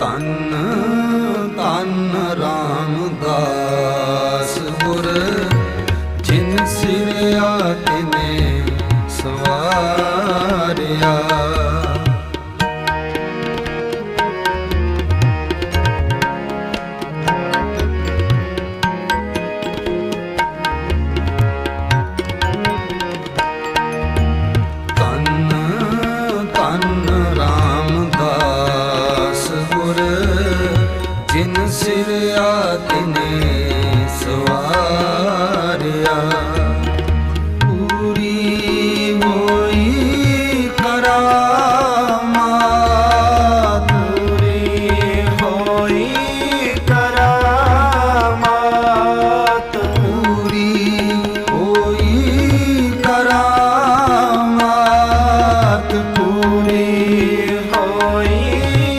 ਧੰਨ ਧੰਨ ਰਾਮਦਾਸ ਗੁਰ ਜਿਨ ਸਿਰਿਆ ਤਿਨੇ ਸਿਰਿਆ ਤਿਨੇ ਸਵਾ